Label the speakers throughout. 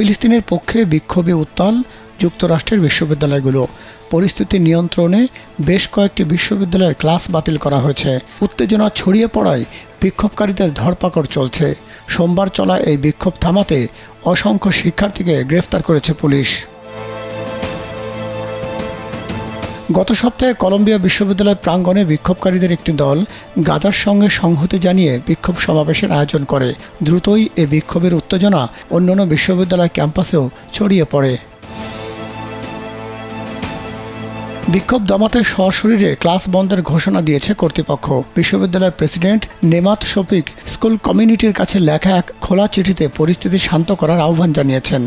Speaker 1: ফিলিস্তিনের পক্ষে বিক্ষোভে উত্তাল যুক্তরাষ্ট্রের বিশ্ববিদ্যালয়গুলো। পরিস্থিতি নিয়ন্ত্রণে বেশ কয়েকটি বিশ্ববিদ্যালয়ের ক্লাস বাতিল করা হয়েছে। উত্তেজনা ছড়িয়ে পড়ায় বিক্ষোভকারীদের ধরপাকড় চলছে। সোমবার চলা এই বিক্ষোভ থামাতে অসংখ্য শিক্ষার্থীকে গ্রেফতার করেছে পুলিশ। গত সপ্তাহে কলম্বিয়া বিশ্ববিদ্যালয় প্রাঙ্গণে বিক্ষোভকারীদের একটি দল গাজার সঙ্গে সংহতি জানিয়ে বিক্ষোভ সমাবেশের আয়োজন করে। দ্রুতই এ বিক্ষোভের উত্তেজনা অন্যান্য বিশ্ববিদ্যালয় ক্যাম্পাসেও ছড়িয়ে পড়ে। বিক্ষোভ দমাতে সশরীরে ক্লাস বন্ধের ঘোষণা দিয়েছে কর্তৃপক্ষ। বিশ্ববিদ্যালয়ের প্রেসিডেন্ট নেমাত শফিক স্কুল কমিউনিটির কাছে লেখা এক খোলা চিঠিতে পরিস্থিতি শান্ত করার আহ্বান জানিয়েছেন।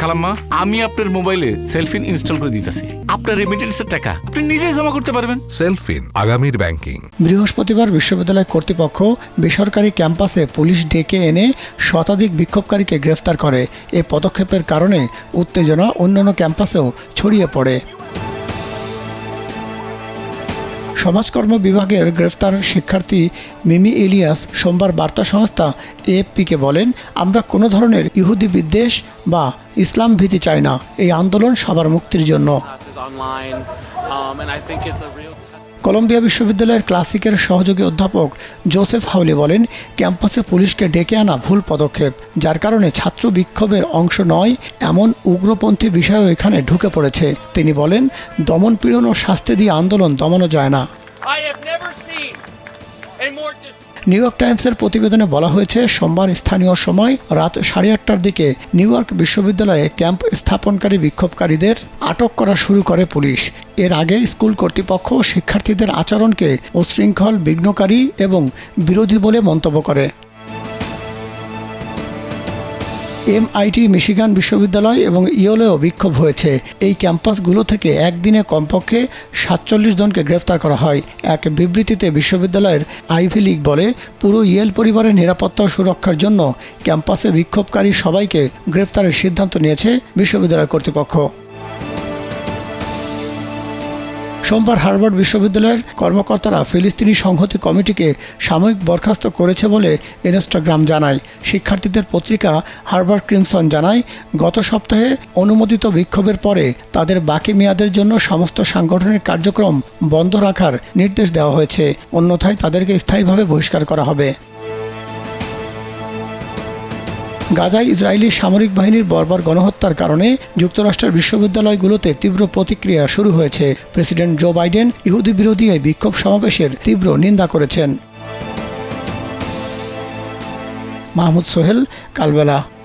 Speaker 2: খালাম্মা আমি আপনার মোবাইলে সেলফিন ইনস্টল করে দিতেছি। আপনার রেমিটেন্সের টাকা আপনি নিজেই জমা করতে পারবেন।
Speaker 3: সেলফিন আগামীর ব্যাংকিং।
Speaker 1: বৃহস্পতিবার বিশ্ববিদ্যালয় কর্তৃপক্ষ বেসরকারি ক্যাম্পাসে পুলিশ ডেকে এনে শতাধিক বিক্ষোভকারীকে গ্রেফতার করে। এ পদক্ষেপের কারণে উত্তেজনা অন্যান্য ক্যাম্পাসেও ছড়িয়ে পড়ে। সমাজকর্ম বিভাগের গ্রেফতার শিক্ষার্থী মিমি ইলিয়াস সোমবার বার্তা সংস্থা এএফপিকে বলেন, আমরা কোনো ধরনের ইহুদি বিদ্বেষ বা ইসলাম ভীতি চাই না। এই আন্দোলন সবার মুক্তির জন্য। কলম্বিয়া বিশ্ববিদ্যালয়ের ক্লাসিকের সহযোগী অধ্যাপক জোসেফ হাউলি বলেন, ক্যাম্পাসে পুলিশকে ডেকে আনা ভুল পদক্ষেপ, যার কারণে ছাত্র বিক্ষোভের অংশ নয়, এমন উগ্রপন্থী বিষয়ও এখানে ঢুকে পড়েছে। তিনি বলেন দমনপীড়ন ও শাস্তি দিয়ে আন্দোলন দমানো যায় না। নিউ ইয়র্ক টাইমসের প্রতিবেদনে বলা হয়েছে, সোমবার স্থানীয় সময় রাত সাড়ে আটটার দিকে নিউ ইয়র্ক বিশ্ববিদ্যালয়ে ক্যাম্প স্থাপনকারী বিক্ষোভকারীদের আটক করা শুরু করে পুলিশ। এর আগে স্কুল কর্তৃপক্ষ শিক্ষার্থীদের আচরণকে উশৃঙ্খল বিঘ্নকারী এবং বিরোধী বলে মন্তব্য করে। এমআইটি মিশিগান বিশ্ববিদ্যালয় এবং ইয়োলেও বিক্ষোভ হয়েছে। এই ক্যাম্পাসগুলো থেকে একদিনে কমপক্ষে সাতচল্লিশ জনকে গ্রেফতার করা হয়। এক বিবৃতিতে বিশ্ববিদ্যালয়ের আইভি লীগ বলে, পুরো ইয়েল পরিবারের নিরাপত্তা সুরক্ষার জন্য ক্যাম্পাসে বিক্ষোভকারী সবাইকে গ্রেফতারের সিদ্ধান্ত নিয়েছে বিশ্ববিদ্যালয় কর্তৃপক্ষ। সোমবার হার্ভার্ড বিশ্ববিদ্যালয়ের কর্মকর্তারা ফিলিস্তিনি সংহতি কমিটিকে সাময়িক বরখাস্ত করেছে বলে ইনস্টাগ্রাম জানায়। শিক্ষার্থীদের পত্রিকা হার্ভার্ড ক্রিমসন জানায়, গত সপ্তাহে অনুমোদিত বিক্ষোভের পরে তাদের বাকি মেয়াদের জন্য সমস্ত সাংগঠনিক কার্যক্রম বন্ধ রাখার নির্দেশ দেওয়া হয়েছে। অন্যথায় তাদেরকে স্থায়ীভাবে বহিষ্কার করা হবে। গাজায় ইসরায়েলি সামরিক বাহিনীর বর্বর গণহত্যার কারণে যুক্তরাষ্ট্রের বিশ্ববিদ্যালয়গুলোতে তীব্র প্রতিক্রিয়া শুরু হয়েছে। প্রেসিডেন্ট জো বাইডেন ইহুদি বিরোধী এই বিক্ষোভ সমাবেশের তীব্র নিন্দা করেছেন। মাহমুদ সোহেল, কালবেলা।